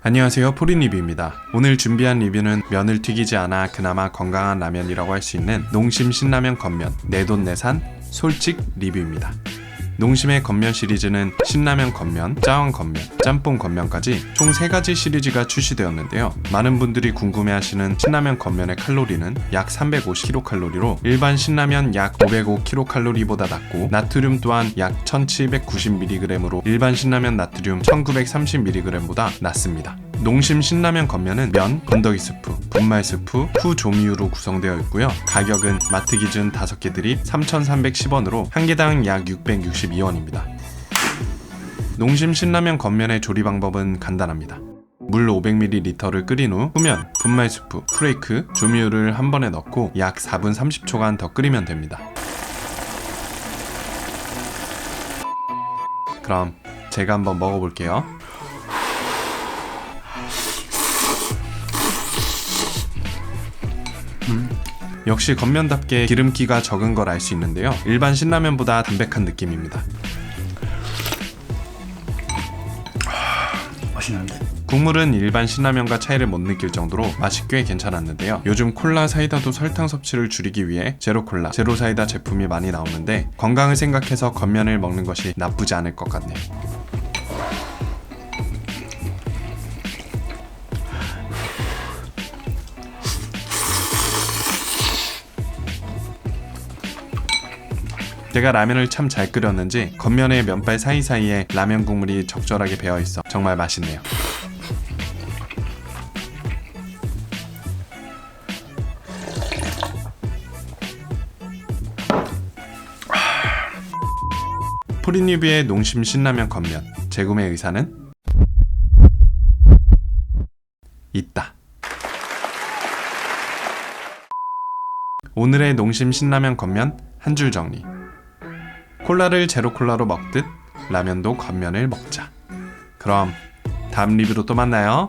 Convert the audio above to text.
안녕하세요 포린 리뷰입니다. 오늘 준비한 리뷰는 면을 튀기지 않아 그나마 건강한 라면이라고 할 수 있는 농심 신라면 건면 내돈내산 솔직 리뷰입니다. 농심의 건면 시리즈는 신라면 건면, 짜왕 건면, 짬뽕 건면까지 총 3가지 시리즈가 출시되었는데요. 많은 분들이 궁금해하시는 신라면 건면의 칼로리는 약 350kcal로 일반 신라면 약 505kcal보다 낮고 나트륨 또한 약 1790mg으로 일반 신라면 나트륨 1930mg보다 낮습니다. 농심 신라면 건면은 면, 건더기 스프, 분말 스프, 후 조미유로 구성되어 있고요. 가격은 마트 기준 5개 드립 3,310원으로 한 개당 약 662원입니다. 농심 신라면 건면의 조리 방법은 간단합니다. 물 500ml를 끓인 후 후면, 분말 스프, 프레이크, 조미유를 한 번에 넣고 약 4분 30초간 더 끓이면 됩니다. 그럼 제가 한번 먹어볼게요. 역시 겉면답게 기름기가 적은 걸 알 수 있는데요. 일반 신라면보다 담백한 느낌입니다. 맛있는데? 국물은 일반 신라면과 차이를 못 느낄 정도로 맛이 꽤 괜찮았는데요. 요즘 콜라, 사이다도 설탕 섭취를 줄이기 위해 제로 콜라, 제로 사이다 제품이 많이 나오는데 건강을 생각해서 겉면을 먹는 것이 나쁘지 않을 것 같네요. 제가 라면을 참 잘 끓였는지 겉면에 면발 사이사이에 라면 국물이 적절하게 배어 있어 정말 맛있네요. 포리뉴비의 농심 신라면 겉면 재구매 의사는 있다. 오늘의 농심 신라면 겉면 한 줄 정리. 콜라를 제로 콜라로 먹듯 라면도 겉면을 먹자. 그럼 다음 리뷰로 또 만나요.